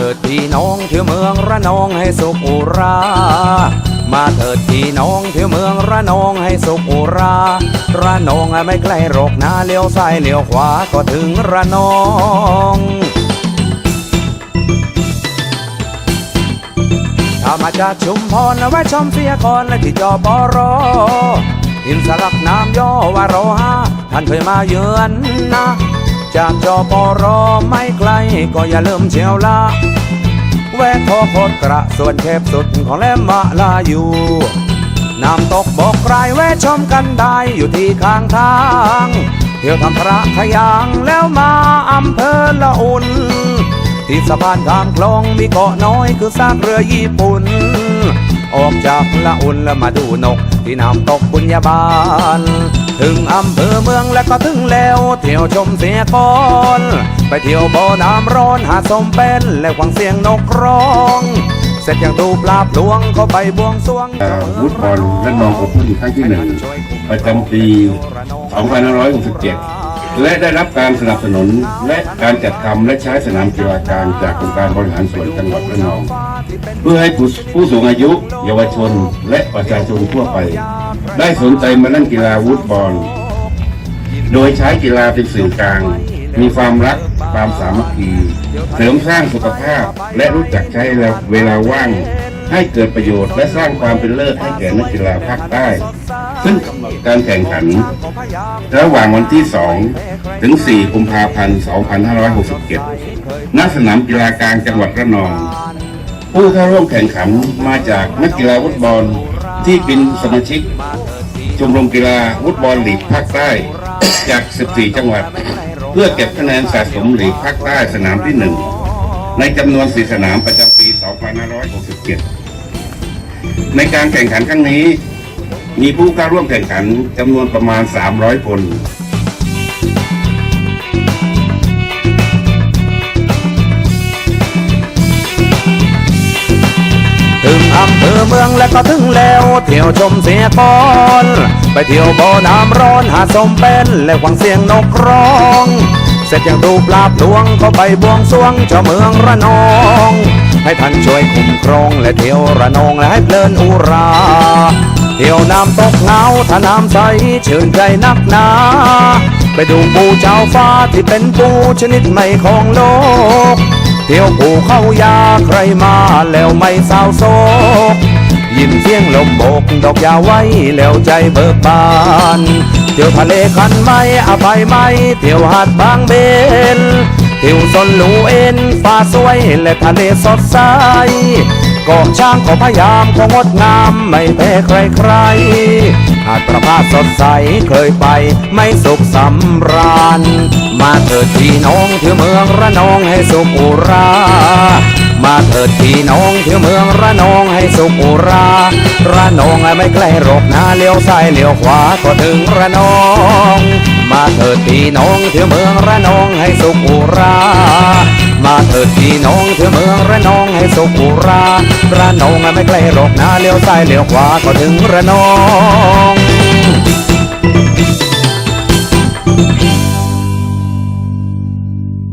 เถิดพี่น้องเที่ยวเมืองระนองให้สุขอุรา มาเถิดพี่น้องเที่ยวเมืองระนองให้สุขอุรา ระนองไม่ใกล้หรอกนะเลี้ยวซ้ายเลี้ยวขวาก็ถึงระนองถ้ามาจากชุมพรนะแวะชมเสียก่อนและที่จอปอรออินสลักน้ำย่อว่ารอฮาท่านเคยมาเยือนนะ จากจอปอรอไม่ไกลก็อย่าลืมเชียวละแวะขอโคตรกระส่วนเทพสุดของแหลมมะลาอยู่น้ำตกบอกรายแวะชมกันได้อยู่ที่ข้างทาง เที่ยวทำพระขยางแล้วมาอำเภอละอุ่นที่สะพานข้ามคลองมีเกาะน้อยคือซากเรือญี่ปุ่น ออกจากละอุ่นแล้วมาดูนก ที่น้ำตกบุญญาบาล ถึงอำเภอเมืองแล้วก็ถึงแล้ว เที่ยวชมเสียก่อน ไปเที่ยวบ่อน้ำร้อนหาสมเป็นและฟังเสียงนกร้อง เสร็จยังดูปลาพลวงเข้าไปบวงสรวงวุฒิบอลและนองโอเพ่นครั้งที่หนึ่งประจำปี 2567และได้รับการสนับสนุนและการจัดทำและใช้สนามกีฬากลางจากองค์การบริหารส่วนจังหวัดระนอง เพื่อให้ผู้ผู้สูงอายุเยาวชนและประชาชนทั่วไป ได้สนใจมาเล่นกีฬาวุฒบอล โดยใช้กีฬาเป็นสื่อกลาง มีความรักความสามัคคีเสริมสร้างสุขภาพและรู้จักใช้เวลาว่าง ให้เกิดประโยชน์และสร้างความเป็นเลิศให้แก่นักกีฬาภาคใต้ ซึ่งกำหนดการแข่งขัน ระหว่างวันที่ 2 ถึง 4 กุมภาพันธ์ 2567ณสนามกีฬากลางจังหวัดระนอง ผู้เข้าร่วมแข่งขันมาจากนักกีฬาฟุตบอลที่เป็นสมาชิกชมรมกีฬาฟุตบอลลีกภาคใต้ จาก 14 จังหวัด เพื่อเก็บคะแนนสะสมลีกภาคใต้สนามที่ 1 ในจำนวน 4 สนามประจำปี 2567 ในการแข่งขันครั้งนี้ มีผู้เข้าร่วมแข่งขันจำนวนประมาณ 300 คน อำเภอเมืองแล้วก็ถึงแล้ว เที่ยวชมเสียก่อน ไปเที่ยวบ่อน้ำร้อนหาสมเป็นและฟังเสียงนกร้อง เสร็จยังดูปลาพลวงเข้าไปบวงสรวงเจ้าเมืองระนอง ให้ท่านช่วยคุ้มครองและเที่ยวระนองและให้เพลินอุราเที่ยวน้ำตกเงาถ้าน้ำใสชื่นใจนักหนาไปดูปูเจ้าฟ้าที่เป็นปูชนิดใหม่ของโลก เที่ยวผูเข้ายาใครมาแล้วไม่เศร้าโศกยินเสียงลมโบกดอกยาไว้แล้วใจเบิกบาน เที่ยวทะเลคันไม่อภัยไม่เที่ยวหาดบางเบนเที่ยวสนลูเอ็นฟ้าสวยและทะเลสดใส เกาะช้างก็พยายามก็งดงามไม่แพ้ใครใครหาดประภาสสดใสเคยไปไม่สุขสำราญ มาเถิดพี่น้องเที่ยวเมืองระนองให้สุขอุรา มาเถิดพี่น้องเที่ยวเมืองระนองให้สุขอุรา ระนองไม่ไกลหรอกนะเลี้ยวซ้ายเลี้ยวขวาก็ถึงระนอง มาเถิดพี่น้องเที่ยวเมืองระนองให้สุขอุรา มาเถิดพี่น้องเที่เมืองระนองให้สุขุราระนองไม่ไกลหรอกนะเลี้ยวซ้ายเลี้ยวขวาก็ถึงระนอง